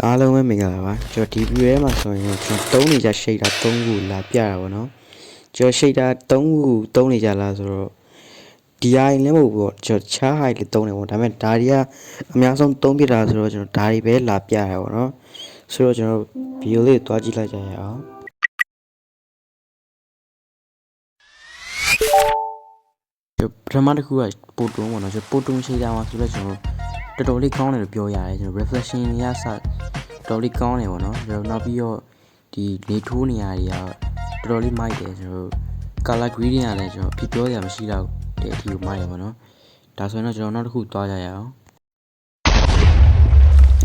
အားလုံးပဲမင်္ဂလာပါကျွန်တော်ဒီ view ထဲမှာဆိုရင်ကျွန်တော်တုံးနေကြ shader 3ခုလာပြတာပေါ့နော်ကျွန်တော် shader 3ခုတုံးနေကြလားဆိုတော့ DI လည်းမဟုတ်ဘူးပေါ့ကျွန်တော်ချား height လေးတုံးနေပေါ့ဒါပေမဲ့ဒါတွေကအများဆုံးတုံးပြတာဆိုတော့ကျွန်တော်ဒါတွေပဲလာပြရပေါ့နော်ဆိုတော့ကျွန်တော် view လေးတွားကြည့်လိုက်ကြရအောင်ကျွန်တော်ပထမတစ်ခုကပိုတုံးပေါ့နော်ကျွန်တော်ပိုတုံး shader မှာဆိုတော့ကျွန်တော် တော်တော်လေးကောင်းတယ်လို့ပြောရတယ်ကျွန်တော် reflection တွေကစတော်တော်လေးကောင်းတယ်ပေါ့နော်ကျွန်တော်နောက်ပြီးတော့ဒီနေထိုးနေရာတွေကတော်တော်လေးမိုက်တယ်ကျွန်တော် color grading ကလည်းကျွန်တော်ဖြစ်ပြောစရာမရှိတော့တဲ့အထီကိုမိုက်ရပါတော့ဒါဆိုရင်တော့ကျွန်တော်နောက်တစ်ခုသွားကြရအောင်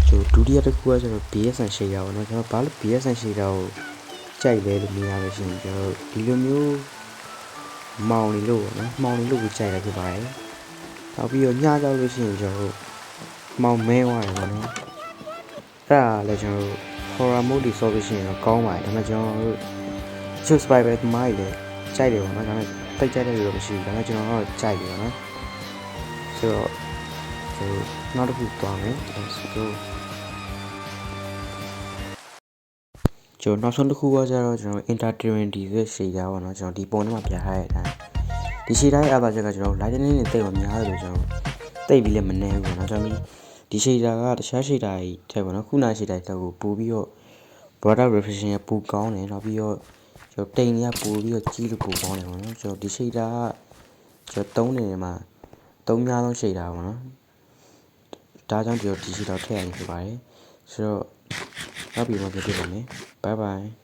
ကျွန်တော်ဒုတိယတစ်ခုကကျွန်တော် BSN shader ပေါ့နော်ကျွန်တော်ဘာလို့ BSN shader ကိုကြိုက်လဲလို့မြင်ရလို့ရှိရင်ကျွန်တော်ဒီလိုမျိုးမောင်နေလို့ပေါ့နော်မောင်နေလို့ကိုကြိုက်တာဖြစ်ပါတယ်နောက်ပြီးတော့ညကြောက်လို့ရှိရင်ကျွန်တော် မောင်မဲသွားတယ်ပေါ့နော်အဲ့ဒါလည်းကျွန်တော်တို့ horror mode တွေဆော့လို့ရှိရင်တော့ကောင်းပါတယ်ဒါပေမဲ့ကျွန်တော်တို့ choose spy ပဲမိုက်လေကြိုက်တယ်ပေါ့နော်ဒါပေမဲ့တိတ်ကြိုက်တဲ့လူတော့မရှိဘူးဒါပေမဲ့ကျွန်တော်တော့ကြိုက်တယ်ပေါ့နော်ဆိုတော့ကျွန်တော်နောက်တစ်ခုသွားမယ် let's go ကျွန်တော်နောက်ဆုံးတစ်ခုကကျတော့ကျွန်တော် entertainment ဒီဆိုရှေ့ရပါတော့ကျွန်တော်ဒီပုံထဲမှာပြထားတဲ့အတိုင်းဒီရှေ့တိုင်းအပါချက်ကကျွန်တော် lightning နဲ့တိတ်မများတယ်လို့ကျွန်တော်တိတ်ပြီးလည်းမနေဘူးပေါ့နော်ကျွန်တော် ဒီရှေ့တာကတခြားရှေ့တာကြီးထက်ပေါ့နော်ခုနရှေ့တာတက်ကိုပို့ပြီးတော့ border reflection ရပိုကောင်းတယ်နောက်ပြီးတော့ကျွန်တော်တိမ်တွေကပိုပြီးတော့ကြီးလို့ပိုကောင်းတယ်ပေါ့နော်ကျွန်တော်ဒီရှေ့တာကကျွန်တော်သုံးနေတယ်မှာသုံးများဆုံးရှေ့တာပေါ့နော်ဒါကြောင့်ကျွန်တော်ဒီရှေ့တာထည့်ရရင်ဖြစ်ပါတယ်ဆိုတော့နောက်ပြီးမှပြန်တွေ့ပါမယ် bye bye